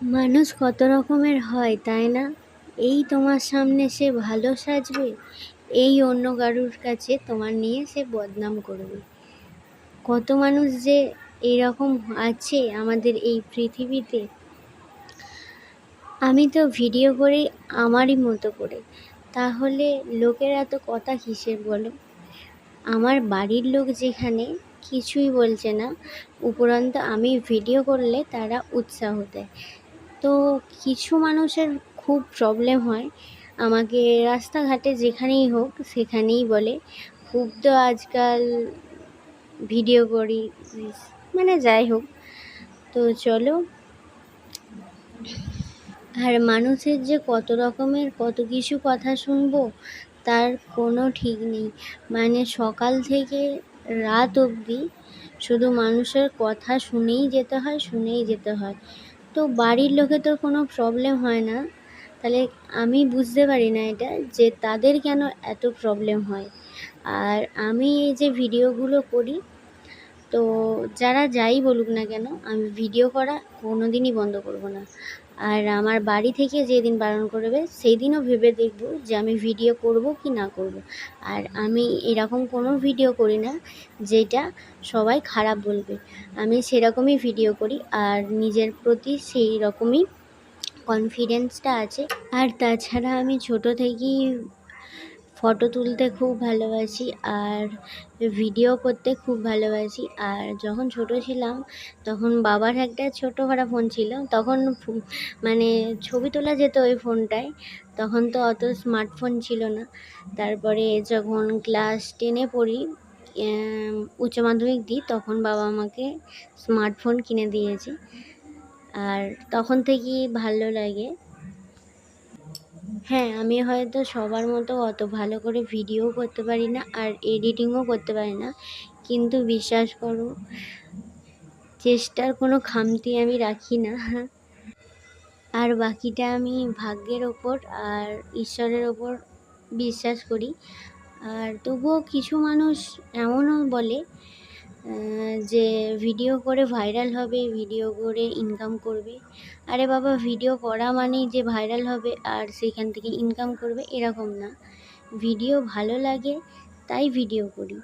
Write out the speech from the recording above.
মানুষ কত রকমের হয়, তাই না? এই তোমার সামনে সে ভালো সাজবে, এই অন্য কারুর কাছে তোমার নিয়ে সে বদনাম করবে। কত মানুষ যে এরকম আছে আমাদের এই পৃথিবীতে। আমি তো ভিডিও করি আমারই মতো করে। তাহলে লোকের এত কথা কিসের বলো? আমার বাড়ির লোক যেখানে কিছুই বলছে না, উপরন্ত আমি ভিডিও করলে তারা উৎসাহ দেয়। তো কিছু মানুষের খুব প্রবলেম হয়। আমাকে রাস্তাঘাটে যেখানেই হোক সেখানেই বলে, খুব তো আজকাল ভিডিও করি মানে যাই হোক। তো চলো। আর মানুষের যে কত রকমের কত কিছু কথা শুনব, তার কোনো ঠিক নেই। মানে সকাল থেকে রাত অবধি শুধু মানুষের কথা শুনেই যেতে হয়, শুনেই যেতে হয়। তো বাড়ির লোকে তো কোনো প্রবলেম হয় না। তাহলে আমি বুঝতে পারি না এটা, যে তাদের কেন এত প্রবলেম হয়। আর আমি এই যে ভিডিওগুলো করি তো যারা যাই বলুক না কেন, আমি ভিডিও করা কোনো দিনই বন্ধ করব না। আর আমার বাড়ি থেকে যেদিন বারণ করবে সেই দিনও ভেবে দেখব যে আমি ভিডিও করব কি না করব। আর আমি এরকম কোনো ভিডিও করি না যেটা সবাই খারাপ বলবে। আমি সেরকমই ভিডিও করি আর নিজের প্রতি সেই রকমই কনফিডেন্সটা আছে। আর তাছাড়া আমি ছোট থেকেই ফটো তুলতে খুব ভালোবাসি আর ভিডিও করতে খুব ভালোবাসি। আর যখন ছোট ছিলাম, তখন বাবার একটা ছোটো করা ফোন ছিল। তখন মানে ছবি তোলা যেত ওই ফোনটায়। তখন তো অত স্মার্টফোন ছিল না। তারপরে যখন ক্লাস টেনে পড়ি উচ্চ মাধ্যমিক দিই, তখন বাবা আমাকে স্মার্টফোন কিনে দিয়েছে। আর তখন থেকেই ভালো লাগে। হ্যাঁ আমি হয়তো সবার মতো অত ভালো করে ভিডিও করতে পারি না আর এডিটিংও করতে পারি না। কিন্তু বিশ্বাস করো, চেষ্টার কোনো খামতি আমি রাখি না। আর বাকিটা আমি ভাগ্যের ওপর আর ঈশ্বরের ওপর বিশ্বাস করি। আর তবুও কিছু মানুষ এমনও বলে যে ভিডিও করে ভাইরাল হবে ভিডিও করে ইনকাম করবে। আরে বাবা ভিডিও করা মানেই যে ভাইরাল হবে আর সেখান থেকে ইনকাম করবে, এরকম না। ভিডিও ভালো লাগে, তাই ভিডিও করি।